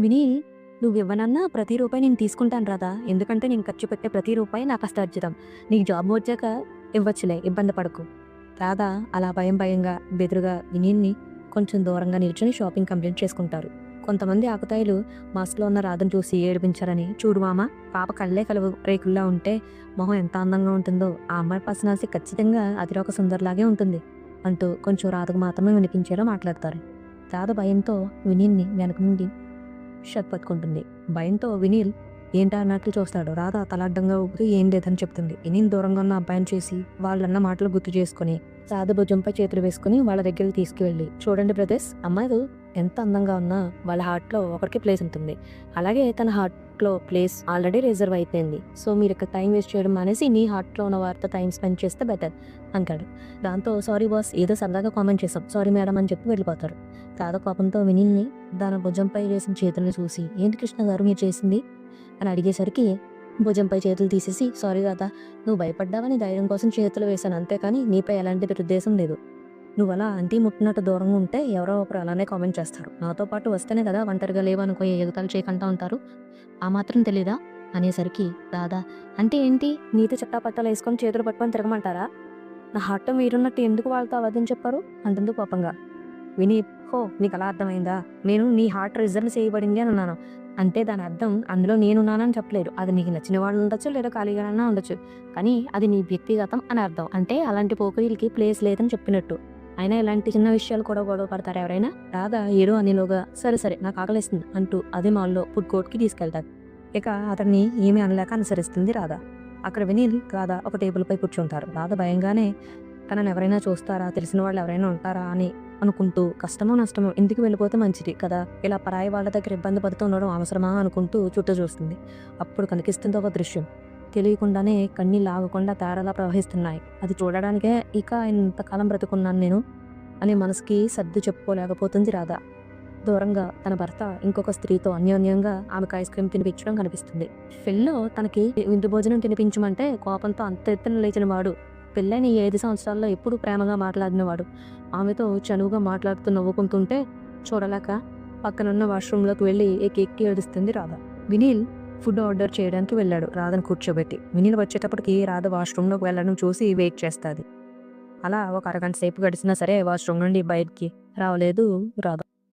విని నువ్వు ఇవ్వనన్నా ప్రతి రూపాయి నేను తీసుకుంటాను రాదా ఎందుకంటే నేను ఖర్చు పెట్టే ప్రతి రూపాయి నాకు కష్టార్జితం. నీకు జాబ్ వచ్చాక ఇవ్వచ్చులే ఇబ్బంది పడకు. రాధా అలా భయం భయంగా బెదురుగా వినీల్ని కొంచెం దూరంగా నిల్చొని షాపింగ్ కంప్లీట్ చేసుకుంటారు. కొంతమంది ఆకుతాయిలు మాస్క్లో ఉన్న రాధను చూసి ఏడిపించారని చూడు మామ పాప కళ్ళే కలువు రేకుల్లా ఉంటే మొహం ఎంత అందంగా ఉంటుందో ఆ అమ్మాయి పర్సనాలిటీ ఖచ్చితంగా అతిరోక సుందరలాగే ఉంటుంది అంటూ కొంచెం రాధకు మాత్రమే వినిపించేలా మాట్లాడతారు. రాధ భయంతో వినీల్ని వెనక నుండి షర్ట్ పట్టుకుంటుంది. భయంతో వినీల్ ఏంటా అన్నట్లు చూస్తాడు? రాధ తలాడ్డంగా ఊపిరి ఏం లేదని చెప్తుంది. వినీల్ దూరంగా ఉన్న అబ్బాయిని చేసి వాళ్ళన్న మాటలు గుర్తు చేసుకుని రాధ భుజంపై చేతులు వేసుకుని వాళ్ళ దగ్గరికి తీసుకువెళ్ళి చూడండి బ్రదర్స్ అమ్మాయిలు ఎంత అందంగా ఉన్నా వాళ్ళ హార్ట్లో ఒకరికి ప్లేస్ ఉంటుంది. అలాగే తన హార్ట్లో ప్లేస్ ఆల్రెడీ రిజర్వ్ అయిపోయింది. సో మీరు ఇక్కడ టైం వేస్ట్ చేయడం అనేసి నీ హార్ట్లో ఉన్న వారితో టైం స్పెండ్ చేస్తే బెటర్ అంటాడు. దాంతో సారీ బాస్ ఏదో సరదాగా కామెంట్ చేసాం సారీ మేడం అని చెప్పి వెళ్ళిపోతారు. తాత కోపంతో వినిల్ని దాని భుజంపై వేసిన చేతులను చూసి ఏంటి కృష్ణ గారు మీరు చేసింది? అని అడిగేసరికి భుజంపై చేతులు తీసేసి సారీ రాధా నువ్వు భయపడ్డావని ధైర్యం కోసం చేతులు వేశాను. అంతేకాని నీపై ఎలాంటి దురుద్దేశం లేదు. నువ్వు అలా అంటీ ముట్టినట్టు దూరంగా ఉంటే ఎవరో ఒకరు అలానే కామెంట్ చేస్తారు. నాతో పాటు వస్తేనే కదా ఒంటరిగా లేవనుకో ఎగతాలు చేయకుండా ఉంటారు. ఆ మాత్రం తెలీదా? అనేసరికి దాదా అంటే ఏంటి? నీతో చట్టాపట్టాలు వేసుకొని చేతులు పట్టుకొని తిరగమంటారా? నా హార్ట్ మీరున్నట్టు ఎందుకు వాళ్ళతో అవద్దని చెప్పారు? అంటుంది కోపంగా. విని హో నీకు అలా అర్థమైందా? నేను నీ హార్ట్ రిజర్వ్ చేయబడింది అని అన్నాను అంటే దాని అర్థం అందులో నేనున్నానని చెప్పలేదు అది నీకు నచ్చిన వాళ్ళు ఉండొచ్చు లేదా ఖాళీగానన్నా ఉండొచ్చు. కానీ అది నీ వ్యక్తిగతం అని అర్థం. అంటే అలాంటి పోకరీలకి ప్లేస్ లేదని చెప్పినట్టు. అయినా ఇలాంటి చిన్న విషయాలు కూడా గొడవ పడతారు ఎవరైనా? రాధా ఏదో అనిలోగా సరే సరే నాకు ఆకలిస్తుంది అంటూ అదే మాల్లో ఫుడ్ కోర్ట్కి తీసుకెళ్తారు. ఇక అతన్ని ఏమీ అనలేక అనుసరిస్తుంది రాధా. అక్కడ వినీల్ రాధా ఒక టేబుల్పై కూర్చుంటారు. రాధ భయంగానే తనను ఎవరైనా చూస్తారా? తెలిసిన వాళ్ళు ఎవరైనా ఉంటారా? అని అనుకుంటూ కష్టమో నష్టమో ఇంటికి వెళ్ళిపోతే మంచిది కదా? ఇలా పరాయి వాళ్ళ దగ్గర ఇబ్బంది పడుతూ ఉండడం అవసరమా? అనుకుంటూ చుట్టూ చూస్తుంది. అప్పుడు కనిపిస్తుంది ఒక దృశ్యం. తెలియకుండానే కన్నీళ్ళు ఆగకుండా తేడాలా ప్రవహిస్తున్నాయి. అది చూడడానికే ఇక ఇంతకాలం బ్రతుకున్నాను నేను అని మనసుకి సర్దు చెప్పుకోలేకపోతుంది రాధ. దూరంగా తన భర్త ఇంకొక స్త్రీతో అన్యోన్యంగా ఆమెకు ఐస్ క్రీమ్ తినిపించడం కనిపిస్తుంది. పెళ్ళిలో తనకి విందు భోజనం తినిపించమంటే కోపంతో అంత ఎత్తున లేచిన వాడు పెళ్ళైన ఈ ఐదు సంవత్సరాల్లో ఎప్పుడు ప్రేమగా మాట్లాడినవాడు ఆమెతో చనువుగా మాట్లాడుతూ నవ్వుకుంటుంటే చూడలేక పక్కనున్న వాష్రూమ్లోకి వెళ్ళి ఎక్కి ఏడుస్తుంది రాధ. వినీల్ ఫుడ్ ఆర్డర్ చేయడానికి వెళ్ళాడు రాధను కూర్చోబెట్టి. వినీల్ వచ్చేటప్పటికి రాధ వాష్రూమ్లోకి వెళ్ళడం చూసి వెయిట్ చేస్తుంది. అలా ఒక అరగంట సేపు గడిచినా సరే వాష్రూమ్ నుండి బయటికి రావలేదు రాధ.